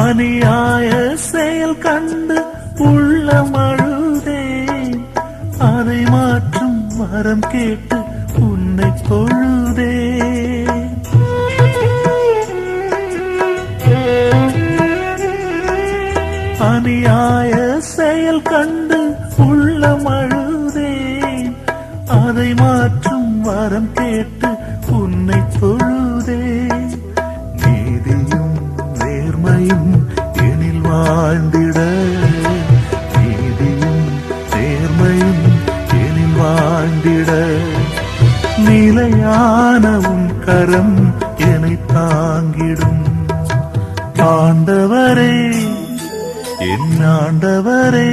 அநியாய செயல் கண்டு உள்ளம் அழுதேன். அதை மாற்றும் மரம் கேட்டு உன்னை தொழுதேன். அநியாய செயல் கண்டு உள்ளம் அழுதேன். அதை மாற்றும் வரம் கேட்டு உன்னை தொழுதேன். வாழ்ந்திட நீதியும் நேர்மையும் எனில் வாழ்ந்திட. நிலையான கரம் என்னை தாங்கிடும். ஆண்டவரே என் ஆண்டவரே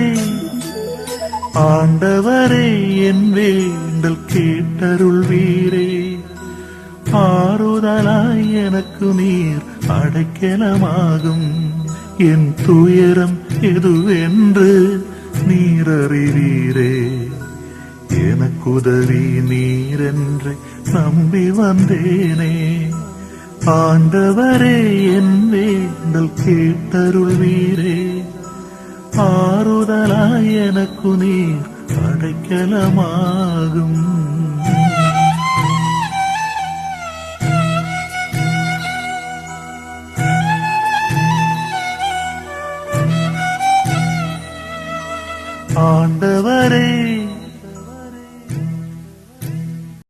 ஆண்டவரே என் வேண்டல் கேட்டருள் வீரே ஆறுதலாய் எனக்கு நீர் அடைக்கலமாகும். என் துயரம் எதுவென்று நீரறிவீரே? எனக்குதவி நீரென்று நம்பி வந்தேனே. ஆண்டவரே என் வேண்டல் கேட்டருள்வீரே. ஆறுதலாய் எனக்கு நீர் அடைக்கலமாகும். ஆண்டவரே.